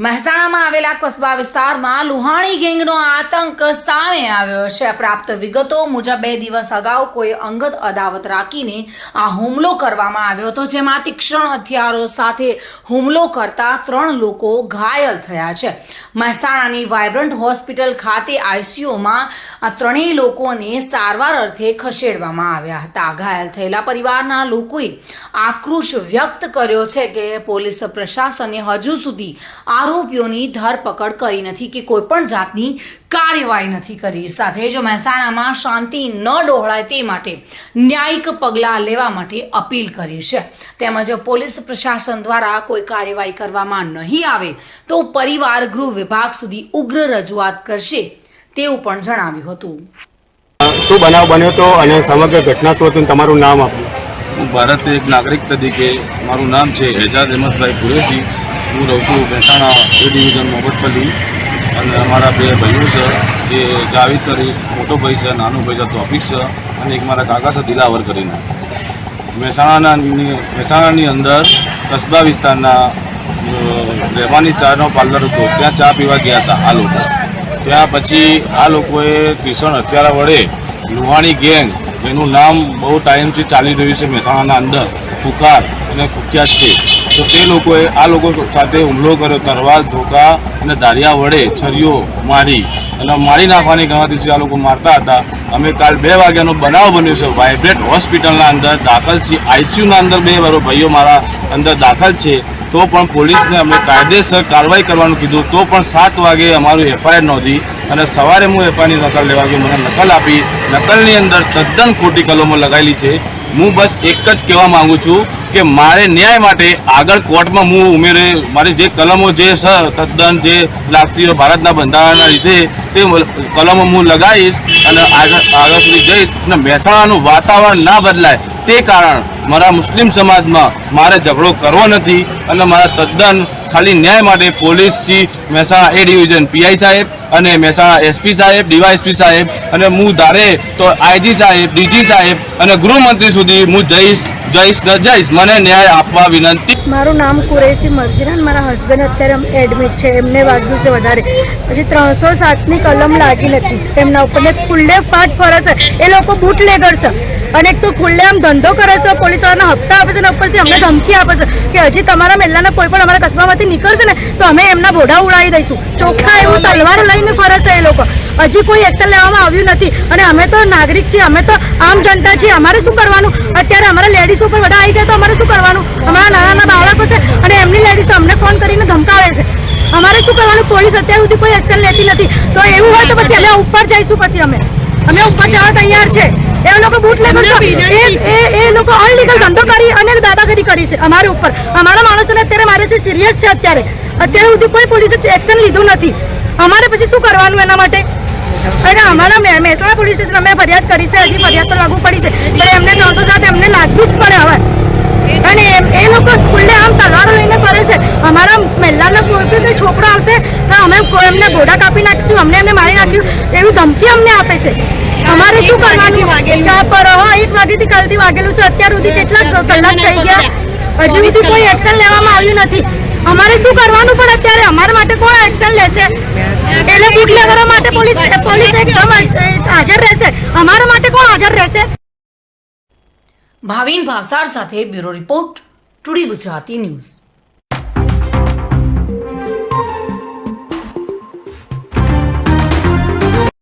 મહેસાણામાં આવેલા કસ્બા વિસ્તારમાં લુહાણી ગેંગનો આતંક સામે આવ્યો છે. પ્રાપ્ત વિગતો મુજબ બે દિવસ અગાઉ કોઈ અંગત અદાવત રાખીને આ હુમલો કરવામાં આવ્યો હતો જેમાં તીક્ષ્ણ હથિયારો સાથે હુમલો કરતા ત્રણ લોકો ઘાયલ થયા છે. મહેસાણાની વાયબ્રન્ટ હોસ્પિટલ ખાતે આઈસીયુમાં આ ત્રણેય લોકોને સારવાર અર્થે ખસેડવામાં આવ્યા હતા. ઘાયલ થયેલા પરિવારના લોકોએ આક્રોશ વ્યક્ત કર્યો છે કે પોલીસ પ્રશાસને હજુ સુધી આરોપીઓની ધરપકડ કરી નથી કે કોઈ પણ જાતની કાર્યવાહી નથી કરી. સાથે જ મહેસાણામાં શાંતિ ન ડહોળાય તે માટે ન્યાયિક પગલાં લેવા માટે અપીલ કરી છે. તેમજ પોલીસ પ્રશાસન દ્વારા કોઈ કાર્યવાહી કરવામાં નહીં આવે તો પરિવાર ગૃહ વિભાગ સુધી ઉગ્ર રજૂઆત કરશે તેવું પણ જણાવ્યું હતું. શું બનાવ બન્યો તો અને સમગ્ર ઘટના શું હતું? તમારું નામ આપ્યું હું ભારત એક નાગરિક તરીકે મારું નામ છે એજાદ અહેમદભાઈ કુરેશી. હું રહું છું મહેસાણા એ ડિવિઝન મોગટપલ્લી અને અમારા બે ભાઈઓ છે, જે જાવેદ કરી મોટો ભાઈ છે નાનો ભાઈ છે તોફિક છે, અને એક મારા કાકા છે, દિલાવર કરીને. મહેસાણાના, મહેસાણાની અંદર કસ્બા વિસ્તારના રહેવાની ચાનો પાર્લર હતો. ત્યાં ચા પીવા ગયા હતા આ લોકો. ત્યાં પછી આ લોકોએ ત્રીસણ હત્યારા વડે લુહાણી ગેંગ એનું નામ બહુ ટાઈમથી ચાલી રહ્યું છે મહેસાણાના અંદર કુકાર અને કુખ્યાત છે. તો તે લોકોએ આ લોકો સાથે હુમલો કર્યો, તરવાર, ધોકા અને દારિયા વડે છરીઓ મારી. અને મારી નાખવાની ગણતરી આ લોકો મારતા હતા. અમે કાલ બે વાગ્યાનો બનાવ બન્યો છે. વાઇબ્રેટ હોસ્પિટલના અંદર દાખલ છે આઈસીયુના અંદર બે વારો ભાઈઓ મારા અંદર દાખલ છે. તો પણ પોલીસને અમે કાયદેસર કાર્યવાહી કરવાનું કીધું. તો પણ સાત વાગે અમારું એફઆઈઆર નોંધી અને સવારે હું એફઆઈની નકલ લેવા ગયો, મને નકલ આપી. નકલની અંદર તદ્દન ખોટી કલમો લગાવેલી છે. હું બસ એક જ કહેવા માગું છું કે મારે ન્યાય માટે આગળ કોર્ટમાં હું ઉમેરે, મારી જે કલમો જે છે તદ્દન જે લાગતી હોય ભારતના બંધારણના લીધે તે કલમો હું લગાવીશ અને આગળ આગળ સુધી જઈશ અને મહેસાણાનું વાતાવરણ ના બદલાય તે કારણ મારા મુસ્લિમ સમાજમાં મારે ઝઘડો કરવો નથી અને મારા તદ્દન ખાલી ન્યાય માટે પોલીસથી મહેસાણા એ ડિવિઝન, પીઆઈ સાહેબ અને મહેસાણા એસપી સાહેબ, ડીવાયએસપી સાહેબ અને હું ધારે તો આઈજી સાહેબ, ડીજી સાહેબ અને ગૃહમંત્રી સુધી હું જઈશ જઈશ ન જઈશ. મને ન્યાય આપવા વિનંતી. મારું નામ કુરેશી મરજીરાન, મારા હસબન્ડ અત્યારે એડમિટ છે, એમને વાગ્યું છે વધારે. હજી ત્રણસો સાતની કલમ લાગી નથી. એમના ઉપર ને ખુલ્લે ફાટ ફરશે એ લોકો બૂટ લેગર છે. અને તો ખુલ્લે આમ ધંધો કરે છે પોલીસવાળાના હપ્તા આપે છે ને ઉપરથી અમને ધમકી આપે છે કે હજી તમારા મહેલાના કોઈ પણ અમારા કસ્બામાંથી નીકળશે ને, તો અમે એમના બોઢા ઉડાવી દઈશું. ચોખ્ખા એવું તલવારો લઈને ફરે છે એ લોકો. હજી કોઈ એક્શન લેવામાં આવ્યું નથી. અને અમે તો નાગરિક છીએ, અમે તો આમ જનતા છીએ. અમારે શું કરવાનું? અત્યારે અમારા લેડીઝ ઉપર બધા આવી જાય તો અમારે શું કરવાનું? અમારા નાના નાના બાળકો છે અને એમની લેડીઝ અમને ફોન કરીને ધમકાવે છે. અમારે શું કરવાનું? પોલીસ અત્યાર સુધી કોઈ એક્શન લેતી નથી. તો એવું હોય તો પછી અમે ઉપર જઈશું પછી અમે. અમે ઉપર જવા તૈયાર છે. એ લોકો બૂટ લેગર એ એ લોકો અનલીગલ ધંધો કરી અને દાદાગીરી કરી છે અમારા ઉપર. અમારા માણસોને અત્યારે મારે છે સિરિયસ છે અત્યારે. અત્યારે સુધી કોઈ પોલીસે એક્શન લીધું નથી. અમારે પછી શું કરવાનું એના માટે? અને અમારા મહે- મહેસાણા પોલીસ સ્ટેશન અમે ફરિયાદ કરી છે હજી ફરિયાદ તો લાગુ પડી છે. પણ એમને ત્રણસો સાત એમને લાગવું જ પડે હવે અને એમ એ લોકો ખુલ્લે આમ તલવારો લઈને ફરે છે અમારા મહિલાના કોઈ બી કોઈ છોકરો આવશે એમને ઘોડા કાપી નાખશું અમને એમને મારી નાખ્યું એવી ધમકી અમને આપે છે. અમારે શું કરવાનું? ક્યાં પર હા એક વાગ્યાથી કાલથી વાગેલું છે. અત્યાર સુધી કેટલા કલાક થઈ ગયા? હજુ સુધી કોઈ એક્શન લેવામાં આવ્યું નથી. અમારે શું કરવાનું પણ અત્યારે? અમારા માટે કોણ એક્શન લેશે? એટલે બુટલેગરો માટે પોલીસ પોલીસ એકદમ હાજર રહેશે. અમારા માટે કોણ હાજર રહેશે? ભાવિન ભાવસાર સાથે bureau report two D Gujarati news.